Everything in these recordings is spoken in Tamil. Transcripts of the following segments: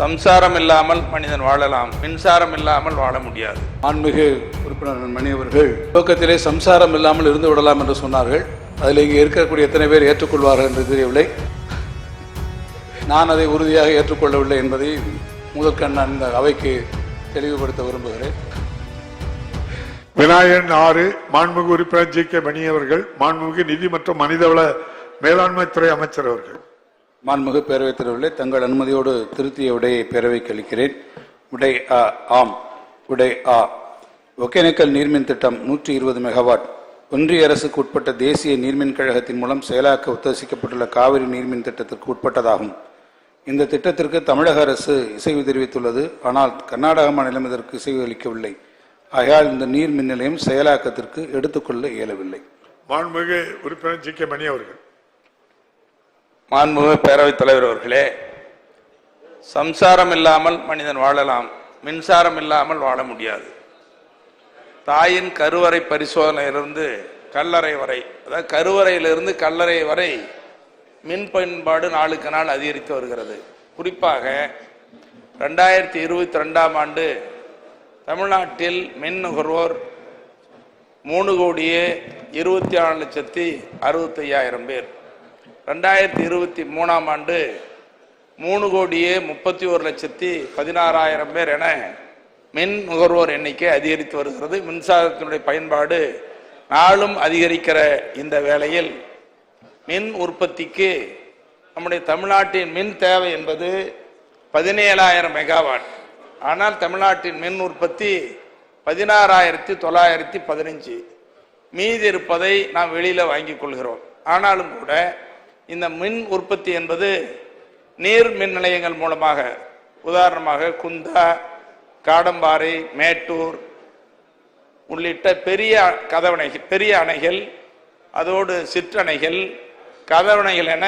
சம்சாரம் இல்லாமல் மனிதன் வாழலாம். மின்சாரம் இல்லாமல் வாழ முடியாது. மாண்புமிகு உறுப்பினர் மணி அவர்கள் துவக்கத்திலே சம்சாரம் இல்லாமல் இருந்து விடலாம் என்று சொன்னார்கள். அதில் இங்கே இருக்கக்கூடிய எத்தனை பேர் ஏற்றுக்கொள்வார்கள் என்று தெரியவில்லை. நான் அதை உறுதியாக ஏற்றுக்கொள்ளவில்லை என்பதை முதற்கண் நான் இந்த அவைக்கு தெளிவுபடுத்த விரும்புகிறேன். விநாயகன் ஆறு மாண்புமிகு உறுப்பினர் ஜி கே மணி அவர்கள் மாண்புமிகு நிதி மற்றும் மனிதவள மேலாண்மைத்துறை அமைச்சர் அவர்கள். மாண்புமிகு பேரவைத் தலைவர்களே தங்கள் அனுமதியோடு திருத்திய உடையை பேரவைக்கு அளிக்கிறேன். உடை ஆ ஆம். உடை ஆ. ஒகேனக்கல் நீர்மின் திட்டம் நூற்றி இருபது மெகாவாட். ஒன்றிய அரசுக்கு உட்பட்ட தேசிய நீர்மின் கழகத்தின் மூலம் செயலாக்க உத்தேசிக்கப்பட்டுள்ள காவிரி நீர்மின் திட்டத்திற்கு உட்பட்டதாகும். இந்த திட்டத்திற்கு தமிழக அரசு இசைவு தெரிவித்துள்ளது. ஆனால் கர்நாடக மாநிலம் இதற்கு இசைவு அளிக்கவில்லை. ஆகையால் இந்த நீர் மின் நிலையம் செயலாக்கத்திற்கு எடுத்துக்கொள்ள இயலவில்லை. மாண்புமிகு உறுப்பினர் ஜி கே மணி அவர்கள். மாண்புமிகு பேரவைத் தலைவர் அவர்களே சம்சாரம் இல்லாமல் மனிதன் வாழலாம் மின்சாரம் இல்லாமல் வாழ முடியாது. தாயின் கருவறை பரிசோதனையிலிருந்து கல்லறை வரை அதாவது கருவறையிலிருந்து கல்லறை வரை மின் பயன்பாடு நாளுக்கு நாள் அதிகரித்து வருகிறது. குறிப்பாக ரெண்டாயிரத்தி இருபத்தி ரெண்டாம் ஆண்டு தமிழ்நாட்டில் மின் நுகர்வோர் மூணு கோடியே இருபத்தி ஆறு லட்சத்தி அறுபத்தையாயிரம் பேர். ரெண்டாயிரத்தி இருபத்தி மூணாம் ஆண்டு மூணு கோடியே முப்பத்தி ஒரு லட்சத்தி பதினாறாயிரம் பேர் என மின் நுகர்வோர் எண்ணிக்கை அதிகரித்து வருகிறது. மின்சாரத்தினுடைய பயன்பாடு நாளும் அதிகரிக்கிற இந்த வேளையில் மின் உற்பத்திக்கு நம்முடைய தமிழ்நாட்டின் மின் தேவை என்பது பதினேழாயிரம் மெகாவாட். ஆனால் தமிழ்நாட்டின் மின் உற்பத்தி பதினாறாயிரத்தி தொள்ளாயிரத்தி பதினஞ்சு. மீதி இருப்பதை நாம் வெளியில் வாங்கிக் கொள்கிறோம். ஆனாலும் கூட இந்த மின் உற்பத்தி என்பது நீர் மின் நிலையங்கள் மூலமாக உதாரணமாக குந்தா காடம்பாறை மேட்டூர் உள்ளிட்ட பெரிய கதவணைகள் பெரிய அணைகள் அதோடு சிற்றணைகள் கதவணைகள் என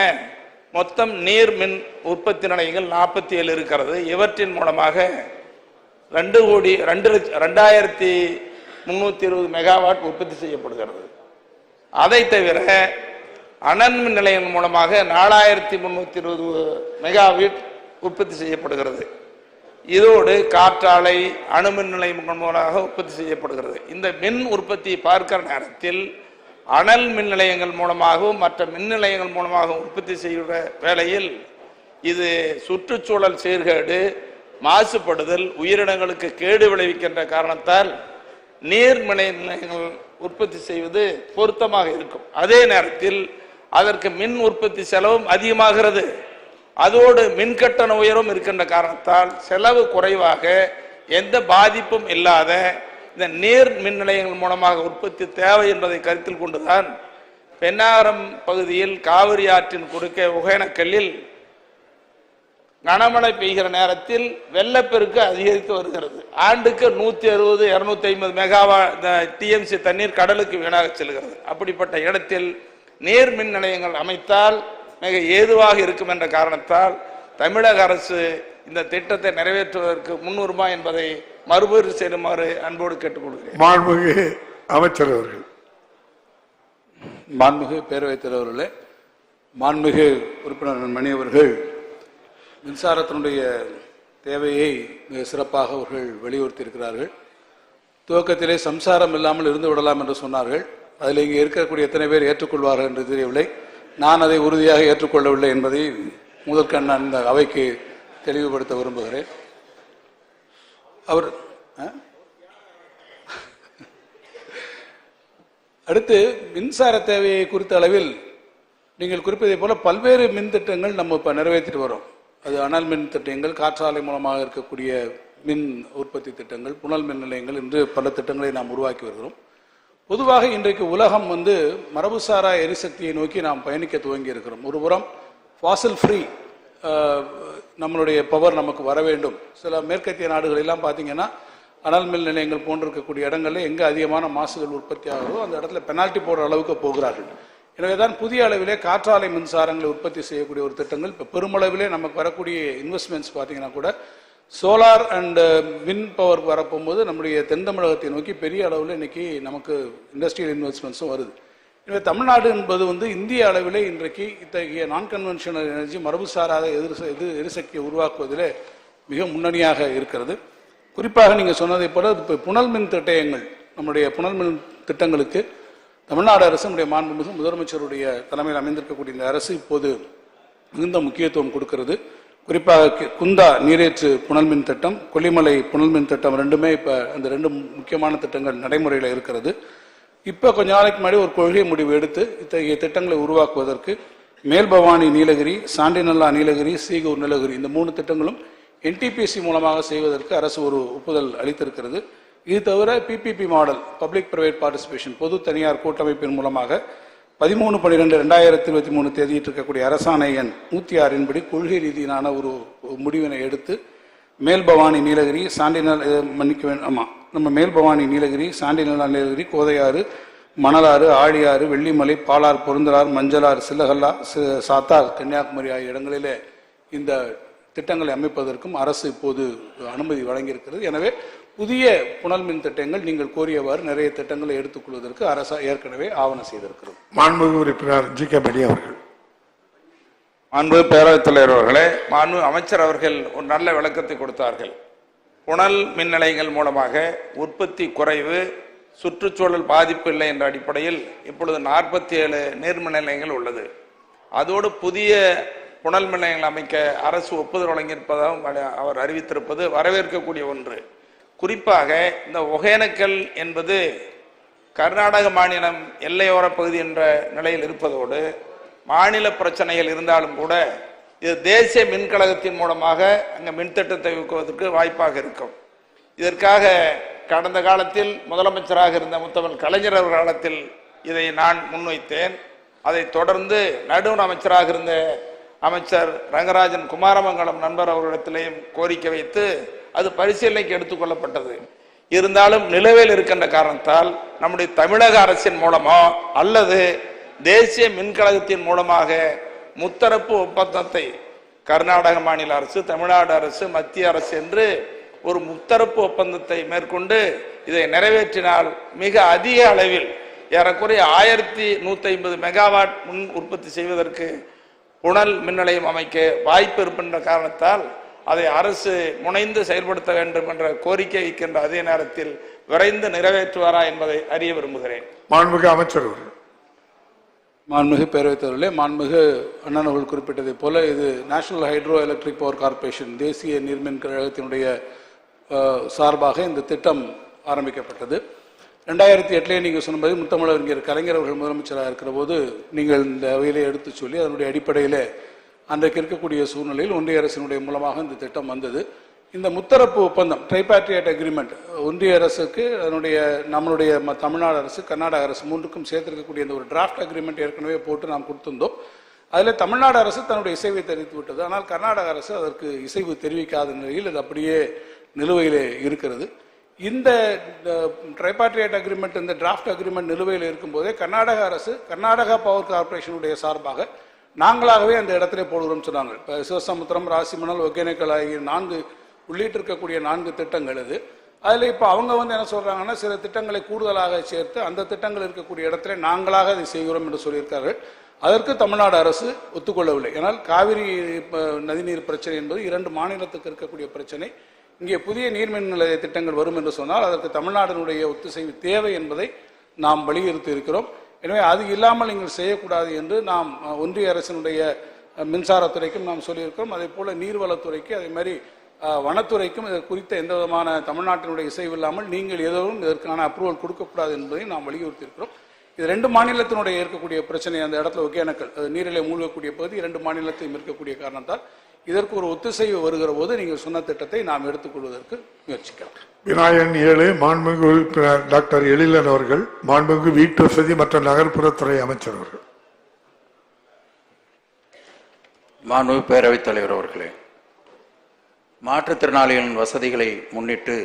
மொத்தம் நீர் மின் உற்பத்தி நிலையங்கள் நாற்பத்தி ஏழு இருக்கிறது. இவற்றின் மூலமாக ரெண்டு கோடி ரெண்டு லட்ச ரெண்டாயிரத்தி முந்நூற்றி இருபது மெகாவாட் உற்பத்தி செய்யப்படுகிறது. அதை தவிர அனல் மின் நிலையங்கள் மூலமாக நாலாயிரத்தி முந்நூற்றி இருபது மெகாவாட் உற்பத்தி செய்யப்படுகிறது. இதோடு காற்றாலை அணுமின் நிலையங்கள் மூலமாக உற்பத்தி செய்யப்படுகிறது. இந்த மின் உற்பத்தியை பார்க்கிற நேரத்தில் அனல் மின் நிலையங்கள் மூலமாகவும் மற்ற மின் நிலையங்கள் மூலமாகவும் உற்பத்தி செய்கிற வேளையில் இது சுற்றுச்சூழல் சீர்கேடு மாசுபடுதல் உயிரினங்களுக்கு கேடு விளைவிக்கின்ற காரணத்தால் நீர் மின் நிலையங்கள் உற்பத்தி செய்வது பொருத்தமாக இருக்கும். அதே நேரத்தில் அதற்கு மின் உற்பத்தி செலவும் அதிகமாகிறது. அதோடு மின் கட்டண உயரும் இருக்கின்ற காரணத்தால் செலவு குறைவாக எந்த பாதிப்பும் இல்லாத இந்த நீர் மின் நிலையங்கள் மூலமாக உற்பத்தி தேவை என்பதை கருத்தில் கொண்டுதான் பெண்ணாகரம் பகுதியில் காவிரி ஆற்றின் குறுக்கே ஒகேனக்கல்லில் கனமழை பெய்கிற நேரத்தில் வெள்ளப்பெருக்கு அதிகரித்து வருகிறது. ஆண்டுக்கு நூற்றி அறுபது இரநூத்தி ஐம்பது மெகாவா டிஎம்சி தண்ணீர் கடலுக்கு வீணாக செல்கிறது. அப்படிப்பட்ட இடத்தில் நீர் மின் நிலையங்கள் அமைத்தால் மிக ஏதுவாக இருக்கும் என்ற காரணத்தால் தமிழக அரசு இந்த திட்டத்தை நிறைவேற்றுவதற்கு முன்னுரிமா என்பதை மறுபரிசீலனை செய்யுமாறு அன்போடு கேட்டுக்கொள்கிறேன் மாண்புமிகு அமைச்சர் அவர்கள். மாண்புமிகு பேரவைத் தலைவர்களே மாண்புமிகு உறுப்பினர் மணி அவர்கள் மின்சாரத்தினுடைய தேவையை மிக சிறப்பாக அவர்கள் வலியுறுத்தியிருக்கிறார்கள். துவக்கத்திலே சம்சாரம் இல்லாமல் இருந்து விடலாம் என்று சொன்னார்கள். அதில் இங்கே இருக்கக்கூடிய எத்தனை பேர் ஏற்றுக்கொள்வார்கள் என்று தெரியவில்லை. நான் அதை உறுதியாக ஏற்றுக்கொள்ளவில்லை என்பதை முதற்கண் நான் இந்த அவைக்கு தெளிவுபடுத்த விரும்புகிறேன். அவர் அடுத்து மின்சார தேவையை குறித்த அளவில் நீங்கள் குறிப்பதை போல பல்வேறு மின் திட்டங்கள் நம்ம இப்போ நிறைவேற்றிட்டு வரோம். அது அனல் மின் திட்டங்கள் காற்றாலை மூலமாக இருக்கக்கூடிய மின் உற்பத்தி திட்டங்கள் புனல் மின் நிலையங்கள் என்று பல திட்டங்களை நாம் உருவாக்கி வருகிறோம். பொதுவாக இன்றைக்கு உலகம் வந்து மரபுசாரா எரிசக்தியை நோக்கி நாம் பயணிக்க துவங்கி இருக்கிறோம் ஒரு புறம் ஃபாசில் ஃப்ரீ நம்மளுடைய பவர் நமக்கு வர வேண்டும். சில மேற்கத்திய நாடுகளெல்லாம் பார்த்தீங்கன்னா அனல் மின் நிலையங்கள் போன்றிருக்கக்கூடிய இடங்களில் எங்கே அதிகமான மாசுகள் உற்பத்தி ஆகுதோ அந்த இடத்துல பெனால்ட்டி போடுற அளவுக்கு போகிறார்கள். எனவே தான் புதிய அளவிலே காற்றாலை மின்சாரங்களை உற்பத்தி செய்யக்கூடிய ஒரு திட்டங்கள் இப்போ பெருமளவிலே நமக்கு வரக்கூடிய இன்வெஸ்ட்மெண்ட்ஸ் பார்த்தீங்கன்னா கூட சோலார் அண்ட் வின் பவர் வரப்போகும்போது நம்முடைய தென் தமிழகத்தை நோக்கி பெரிய அளவில் இன்றைக்கி நமக்கு இண்டஸ்ட்ரியல் இன்வெஸ்ட்மெண்ட்ஸும் வருது. எனவே தமிழ்நாடு என்பது வந்து இந்திய அளவிலே இன்றைக்கு இத்தகைய நான் கன்வென்ஷனல் எனர்ஜி மரபு சாராத எதிர் எது எரிசக்தியை உருவாக்குவதிலே மிக முன்னணியாக இருக்கிறது. குறிப்பாக நீங்கள் சொன்னதை போல இப்போ புனல் மின் திட்டங்கள் நம்முடைய புனல் மின் திட்டங்களுக்கு தமிழ்நாடு அரசு நம்முடைய மாண்புமிகு முதலமைச்சருடைய தலைமையில் அமைந்திருக்கக்கூடிய இந்த அரசு இப்போது மிகுந்த முக்கியத்துவம் கொடுக்கிறது. குறிப்பாக குந்தா நீரேற்று புனல் மின் திட்டம் கொல்லிமலை புனல் மின் திட்டம் ரெண்டுமே இப்போ அந்த ரெண்டு முக்கியமான திட்டங்கள் நடைமுறையில் இருக்கிறது. இப்போ கொஞ்ச நாளைக்கு முன்னாடி ஒரு கொள்கை முடிவு எடுத்து இத்தகைய திட்டங்களை உருவாக்குவதற்கு மேல்பவானி நீலகிரி சாண்டிநல்லா நீலகிரி சீகூர் நீலகிரி இந்த மூணு திட்டங்களும் என்டிபிசி மூலமாக செய்வதற்கு அரசு ஒரு ஒப்புதல் அளித்திருக்கிறது. இது தவிர PPP model public private participation பொது தனியார் கூட்டமைப்பின் மூலமாக பதிமூணு பன்னிரெண்டு ரெண்டாயிரத்தி இருபத்தி மூணு தேதியிட்டு இருக்கக்கூடிய அரசாணை எண் நூற்றி ஆறின்படி கொள்கை ரீதியிலான ஒரு முடிவினை எடுத்து மேல்பவானி நீலகிரி சாண்டிநல் மன்னிக்க வேண்டும் ஆமாம் நம்ம மேல்பவானி நீலகிரி சாண்டிநல்லா நீலகிரி கோதையாறு மணலாறு ஆழியாறு வெள்ளிமலை பாலார் பொருந்தலார் மஞ்சளார் சில்லகல்லா சாத்தார் கன்னியாகுமரி ஆகிய இடங்களிலே இந்த திட்டங்களை அமைப்பதற்கும் அரசு இப்போது அனுமதி வழங்கியிருக்கிறது. எனவே புதிய புனல் மின் திட்டங்கள் நீங்கள் கோரியவாறு நிறைய திட்டங்களை எடுத்துக்கொள்வதற்கு அரசு ஏற்கனவே ஆவணம் செய்திருக்கிறது மாண்புமிகு உறுப்பினர் ஜி கே மணி அவர்கள். மாண்பு பேரவைத் தலைவர் அவர்களே மாண்பு அமைச்சர் அவர்கள் ஒரு நல்ல விளக்கத்தை கொடுத்தார்கள். புனல் மின் நிலையங்கள் மூலமாக உற்பத்தி குறைவு சுற்றுச்சூழல் பாதிப்பு இல்லை என்ற அடிப்படையில் இப்பொழுது நாற்பத்தி ஏழு நீர்மின் நிலையங்கள் உள்ளது. அதோடு புதிய புனல் மின் நிலையங்கள் அமைக்க அரசு ஒப்புதல் வழங்கியிருப்பதாகவும் அவர் அறிவித்திருப்பது வரவேற்கக்கூடிய ஒன்று. குறிப்பாக இந்த ஒகேனக்கல் என்பது கர்நாடக மாநிலம் எல்லையோர பகுதி என்ற நிலையில் இருப்பதோடு மாநில பிரச்சனைகள் இருந்தாலும் கூட இது தேசிய மின்கழகத்தின் மூலமாக அங்கே மின்திட்டத்தை ஊக்குவதற்கு வாய்ப்பாக இருக்கும். இதற்காக கடந்த காலத்தில் முதலமைச்சராக இருந்த முத்தமிழ் கலைஞர் அவர் காலத்தில் இதை நான் முன்வைத்தேன். அதை தொடர்ந்து நடுவண் அமைச்சராக இருந்த அமைச்சர் ரங்கராஜன் குமாரமங்கலம் நண்பர் அவர்களிடத்திலேயும் கோரிக்கை வைத்து அது பரிசீலனைக்கு எடுத்துக்கொள்ளப்பட்டது. இருந்தாலும் நிலவையில் இருக்கின்ற காரணத்தால் நம்முடைய தமிழக அரசின் மூலமோ அல்லது தேசிய மின்கழகத்தின் மூலமாக முத்தரப்பு ஒப்பந்தத்தை கர்நாடக மாநில அரசு தமிழ்நாடு அரசு மத்திய அரசு என்று ஒரு முத்தரப்பு ஒப்பந்தத்தை மேற்கொண்டு இதை நிறைவேற்றினால் மிக அதிக அளவில் ஏறக்குறைய ஆயிரத்தி நூத்தி ஐம்பது மெகாவாட் முன் உற்பத்தி செய்வதற்கு புனல் மின் நிலையம் அமைக்க வாய்ப்பு இருப்பின்ற காரணத்தால் அதை அரசு முனைந்து செயல்படுத்த வேண்டும் என்ற கோரிக்கை வைக்கின்ற அதே நேரத்தில் விரைந்து நிறைவேற்றுவாரா என்பதை அறிய விரும்புகிறேன். மாண்புமிகு அமைச்சர் அவர்கள். மாண்புமிகு பேரவைத் தலைவர்களே மாண்புமிகு அண்ணன் அவர்கள் குறிப்பிட்டதைப் போல இது national hydro electric power corporation தேசிய நீர்மின் கழகத்தினுடைய சார்பாக இந்த திட்டம் ஆரம்பிக்கப்பட்டது. ரெண்டாயிரத்தி எட்டுலேயே நீங்கள் சொன்னபோது முத்தமிழறிஞர் கலைஞர் அவர்கள் முதலமைச்சராக இருக்கிற போது நீங்கள் இந்த அவையிலே எடுத்துச் சொல்லி அதனுடைய அடிப்படையில் அன்றைக்கு இருக்கக்கூடிய சூழ்நிலையில் ஒன்றிய அரசினுடைய மூலமாக இந்த திட்டம் வந்தது. இந்த முத்தரப்பு ஒப்பந்தம் ட்ரைபாட்ரியேட் அக்ரிமெண்ட் ஒன்றிய அரசுக்கு அதனுடைய நம்மளுடைய ம- தமிழ்நாடு அரசு கர்நாடக அரசு மூன்றுக்கும் சேர்த்திருக்கக்கூடிய இந்த ஒரு டிராஃப்ட் அக்ரிமெண்ட் ஏற்கனவே போட்டு நாம் கொடுத்திருந்தோம். அதில் தமிழ்நாடு அரசு தன்னுடைய இசைவை தெரிவித்து விட்டது. ஆனால் கர்நாடக அரசு அதற்கு இசைவு தெரிவிக்காத நிலையில் அது அப்படியே நிலுவையிலே இருக்கிறது. இந்த ட்ரைபாட்ரியேட் அக்ரிமெண்ட் இந்த டிராஃப்ட் அக்ரிமெண்ட் நிலுவையில் இருக்கும்போதே கர்நாடக அரசு கர்நாடகா பவர் கார்ப்பரேஷனுடைய சார்பாக நாங்களாகவே அந்த இடத்திலே போடுகிறோம் சொன்னாங்க. இப்போ சிவசமுத்திரம் ராசிமணல் ஒகேனக்கல் ஆகிய நான்கு உள்ளிட்டிருக்கக்கூடிய நான்கு திட்டங்கள் இது. அதில் இப்போ அவங்க வந்து என்ன சொல்கிறாங்கன்னா சில திட்டங்களை கூடுதலாக சேர்த்து அந்த திட்டங்கள் இருக்கக்கூடிய இடத்துல நாங்களாக அதை செய்கிறோம் என்று சொல்லியிருக்கார்கள். அதற்கு தமிழ்நாடு அரசு ஒத்துக்கொள்ளவில்லை. ஏனால் காவிரி நதிநீர் பிரச்சனை என்பது இரண்டு மாநிலத்துக்கு இருக்கக்கூடிய பிரச்சனை. இங்கே புதிய நீர்மின் நிலைய திட்டங்கள் வரும் என்று சொன்னால் அதற்கு தமிழ்நாட்டினுடைய ஒத்துசைவு தேவை என்பதை நாம் வலியுறுத்தி இருக்கிறோம். எனவே அது இல்லாமல் நீங்கள் செய்யக்கூடாது என்று நாம் ஒன்றிய அரசினுடைய மின்சாரத்துறைக்கும் நாம் சொல்லியிருக்கிறோம். அதே போல நீர்வளத்துறைக்கு அதே மாதிரி வனத்துறைக்கும் இது குறித்த எந்த விதமான தமிழ்நாட்டினுடைய இசைவு இல்லாமல் நீங்கள் எதுவும் இதற்கான அப்ரூவல் கொடுக்கக்கூடாது என்பதை நாம் வலியுறுத்தியிருக்கிறோம். இது ரெண்டு மாநிலத்தினுடைய இருக்கக்கூடிய பிரச்சனை அந்த இடத்துல ஒகேனக்கல் அது நீரிலே மூழ்கக்கூடிய பகுதி இரண்டு மாநிலத்தையும் இருக்கக்கூடிய காரணத்தால். இதற்கு ஒரு ஒத்துசைவு வருகிற போது நீங்கள் சொன்ன திட்டத்தை நாம் எடுத்துக்கொள்வதற்கு முயற்சிக்கலாம். விநாயகன் ஏழு மாண்புமிகு உறுப்பினர் டாக்டர் எழிலன் அவர்கள் மாண்புமிகு வீட்டு வசதி மற்றும் நகர்ப்புறத்துறை அமைச்சர் அவர்கள். மாண்புமிகு பேரவைத் தலைவர் அவர்களே மாற்றுத்திறனாளிகளின் வசதிகளை முன்னிட்டு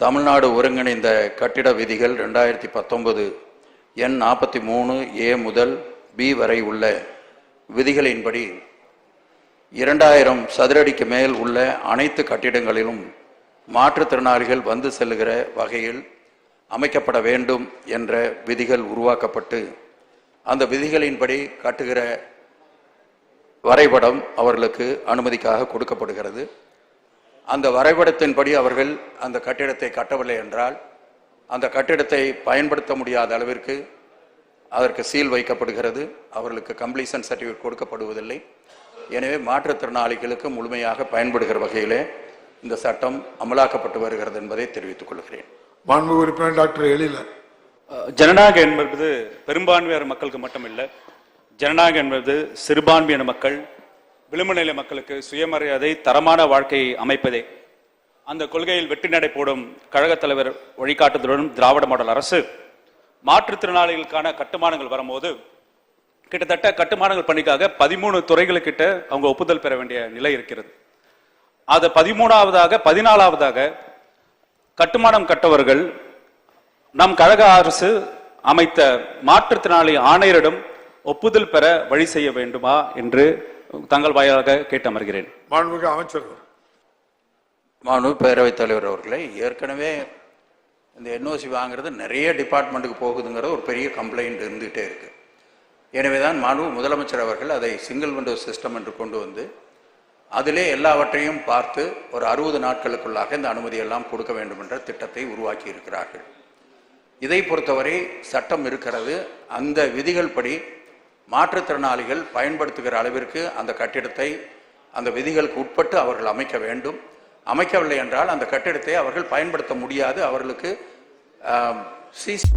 தமிழ்நாடு ஒருங்கிணைந்த கட்டிட விதிகள் ரெண்டாயிரத்தி பத்தொன்பது எண் நாற்பத்தி மூணு ஏ முதல் பி வரை உள்ள விதிகளின்படி இரண்டாயிரம் சதுரடிக்கு மேல் உள்ள அனைத்து கட்டிடங்களிலும் மாற்றுத்திறனாளிகள் வந்து செல்லுகிற வகையில் அமைக்கப்பட வேண்டும் என்ற விதிகள் உருவாக்கப்பட்டு அந்த விதிகளின்படி கட்டுகிற வரைபடம் அவர்களுக்கு அனுமதிக்காக கொடுக்கப்படுகிறது. அந்த வரைபடத்தின்படி அவர்கள் அந்த கட்டிடத்தை கட்டவில்லை என்றால் அந்த கட்டிடத்தை பயன்படுத்த முடியாத அளவிற்கு அதற்கு சீல் வைக்கப்படுகிறது. அவர்களுக்கு கம்ப்ளீஷன் சர்டிஃபிகேட் கொடுக்கப்படுவதில்லை. எனவே மாற்றுத்திறனாளிகளுக்கு முழுமையாக பயன்படுகிற வகையிலே இந்த சட்டம் அமலாக்கப்பட்டு வருகிறது என்பதை தெரிவித்துக் கொள்கிறேன். உறுப்பினர் டாக்டர் எழிலன் ஜனநாயகம் என்பது பெரும்பான்மையான மக்களுக்கு மட்டுமில்லை ஜனநாயகம் என்பது சிறுபான்மையான மக்கள் விளிம்புநிலை மக்களுக்கு சுயமரியாதை தரமான வாழ்க்கையை அமைப்பதே. அந்த கொள்கையில் வெற்றி நடை போடும் கழகத் தலைவர் வழிகாட்டுதலுடன் திராவிட மாடல் அரசு மாற்றுத்திறனாளிகளுக்கான கட்டுமானங்கள் வரும்போது கிட்டத்தட்ட கட்டுமானங்கள் பணிக்காக பதிமூணு துறைகளுக்கிட்ட அவங்க ஒப்புதல் பெற வேண்டிய நிலை இருக்கிறது. அது பதிமூணாவதாக பதினாலாவதாக கட்டுமானம் கட்டவர்கள் நம் கழக அரசு அமைத்த மாற்றுத்திறனாளி ஆணையரிடம் ஒப்புதல் பெற வழி செய்ய வேண்டுமா என்று தங்கள் வாயிலாக கேட்டு அமர்கிறேன் மாண்புமிகு அமைச்சர். மாண்பு பேரவைத் தலைவர் அவர்களே ஏற்கனவே இந்த என்ஓசி வாங்குறது நிறைய டிபார்ட்மெண்ட்டுக்கு போகுதுங்கிறது ஒரு பெரிய கம்ப்ளைண்ட் இருந்துகிட்டே இருக்கு. எனவே தான் முதலமைச்சர் அவர்கள் அதை சிங்கிள் விண்டோ சிஸ்டம் என்று கொண்டு வந்து அதிலே எல்லாவற்றையும் பார்த்து ஒரு அறுபது நாட்களுக்குள்ளாக இந்த அனுமதி எல்லாம் கொடுக்க வேண்டும் என்ற திட்டத்தை உருவாக்கி இருக்கிறார்கள் இதை பொறுத்தவரை சட்டம் இருக்கிறது. அந்த விதிகள் படி மாற்றுத்திறனாளிகள் பயன்படுத்துகிற அளவிற்கு அந்த கட்டிடத்தை அந்த விதிகளுக்கு உட்பட்டு அவர்கள் அமைக்க வேண்டும். அமைக்கவில்லை என்றால் அந்த கட்டிடத்தை அவர்கள் பயன்படுத்த முடியாது. அவர்களுக்கு சிசி